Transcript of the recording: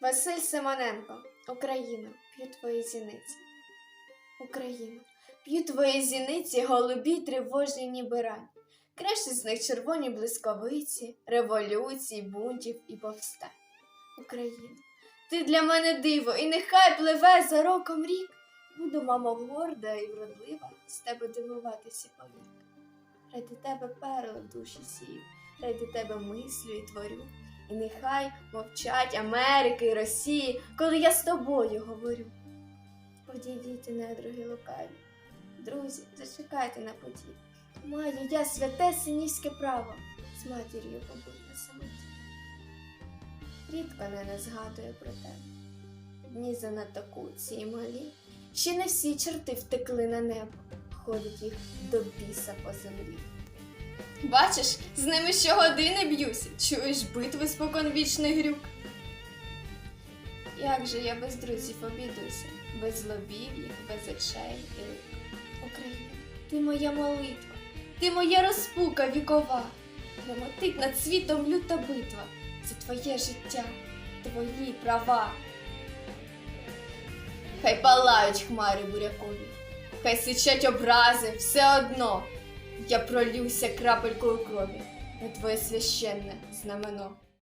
Василь Симоненко, Україна, п'ю твої зіниці. Україна, п'ю твої зіниці, голубі тривожні ніби рань. Краще з них червоні блисковиці, революцій, бунтів і повстань. Україна, ти для мене диво, і нехай пливе за роком рік. Буду, мамо, горда і вродлива, з тебе дивуватися повік. Ради тебе перли в душі сію, ради тебе мислю і творю. І нехай мовчать Америки Росії, коли я з тобою говорю. Одійдіть, недруги лукаві, друзі, зачекайте на поті. Маю я святе синівське право з матір'ю побудь на самоті. Рідко не згадує про тебе. Дні занадто куці і малі. Ще не всі черти втекли на небо, ходять їх до біса по землі. Бачиш, з ними щогодини б'юся, чуєш битви споконвічний грюк. Як же я без друзів обійдуся, без злобів'їх, без очей і. Україна, ти моя молитва, ти моя розпука вікова, Гремотить над світом люта битва за твоє життя, твої права. Хай палають хмари бурякові, хай сичать образи, все одно. Я пролюся крапелькою крові на твоє священне знамено.